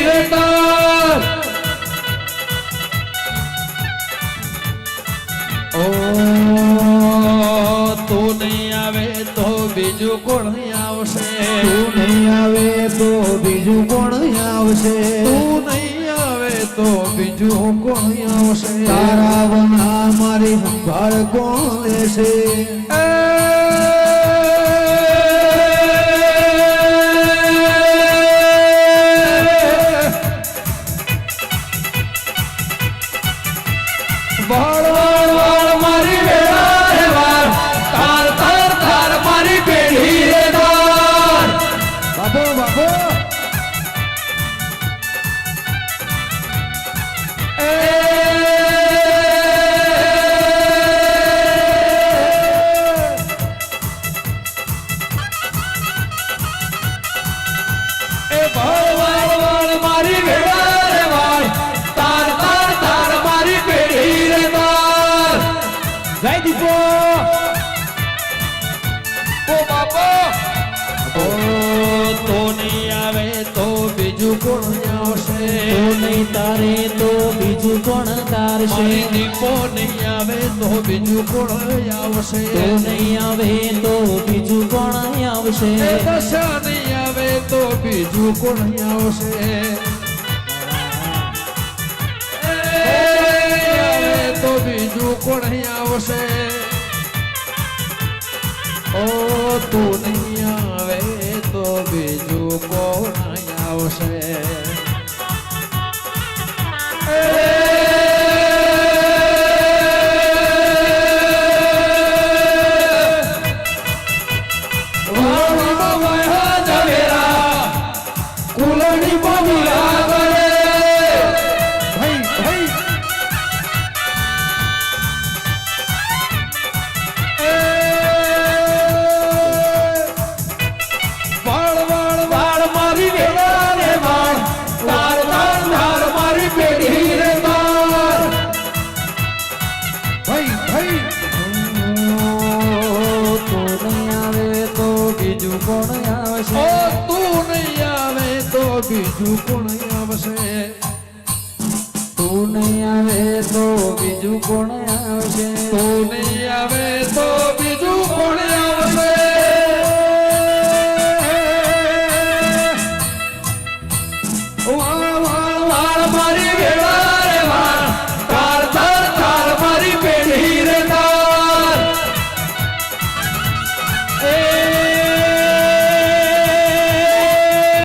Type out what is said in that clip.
রে તું નહીં આવે તો બીજું કોણ આવશે તું નહીં આવે તો બીજું કોણ આવશે તું નહીં આવે તો બીજું કોણ આવશે તારા વના મારી સંભાળ કોણ લેશે બીજું કોણ આવશે? તું નહીં તારે તો બીજું કોણ તારશે? દીપો નહીં આવે તો બીજું કોણ આવશે? તું નહીં આવે તો બીજું કોણ આવશે? દશા નહીં આવે તો બીજું કોણ આવશે? આવે તો બીજું કોણ આવશે? ઓ તું નહીં આવે તો બીજું કોણ આવશે બીજું કોણ આવશે? તું નહીં આવે તો બીજું કોણ આવશે? તું નહીં આવે તો બીજું કોણ આવશે? તું નહીં આવે તો